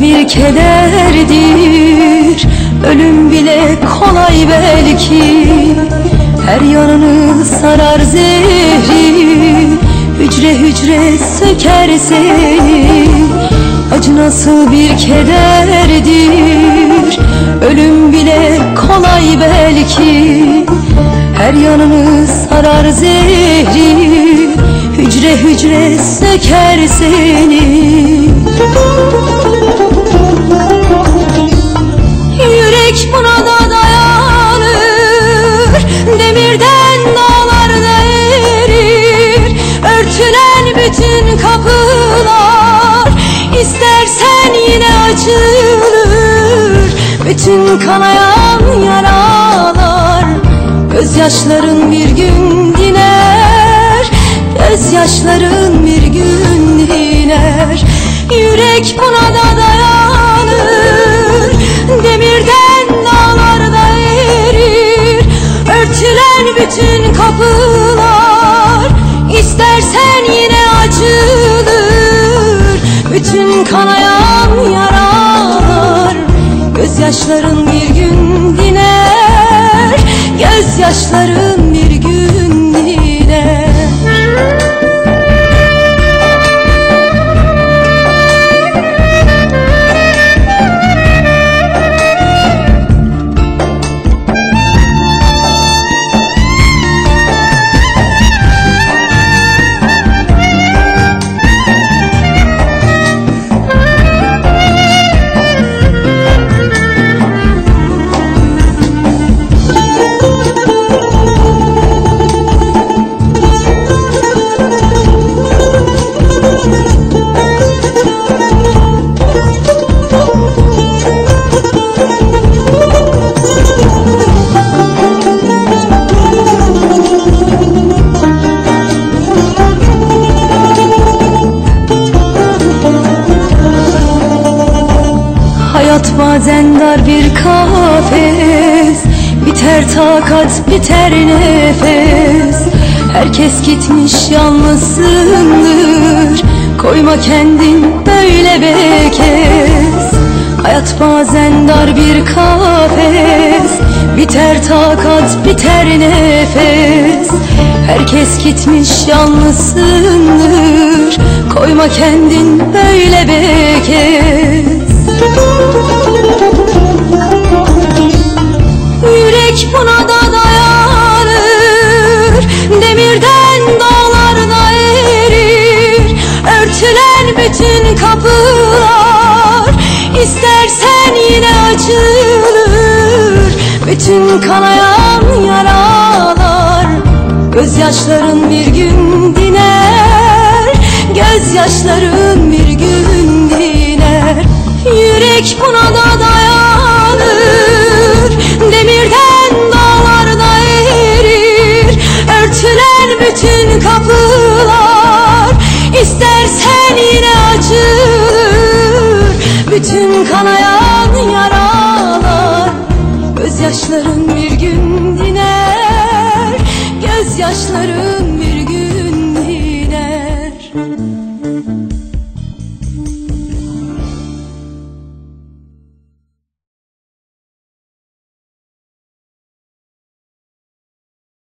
bir kederdir? Ölüm bile kolay belki. Her yanını sarar zehri. Hücre hücre söker seni. Acı nasıl bir kederdir? Ölüm bile kolay belki. Her yanını sarar zehri. Hücre hücre söker seni Bütün kanayan yaralar Gözyaşların bir gün diner. Gözyaşların bir gün diner. Yürek buna da dayanır Demirden dağlarda erir. Örtülen bütün kapılar İstersen yine açılır. Bütün kanayan Gözyaşların Hayat bazen dar bir kafes. Biter takat biter nefes. Herkes gitmiş yalnızsındır. Koyma kendin böyle bekez Hayat bazen dar bir kafes. Biter takat biter nefes. Herkes gitmiş yalnızsındır. Koyma kendin böyle bekez Bütün kanayan yaralar Gözyaşların bir gün diner Gözyaşların bir gün diner. Yürek buna da dayanır Demirden dağlarda erir. Örtülen bütün kapılar İstersen yine açılır. Bütün kanayan Gözyaşların bir gün diner Gözyaşların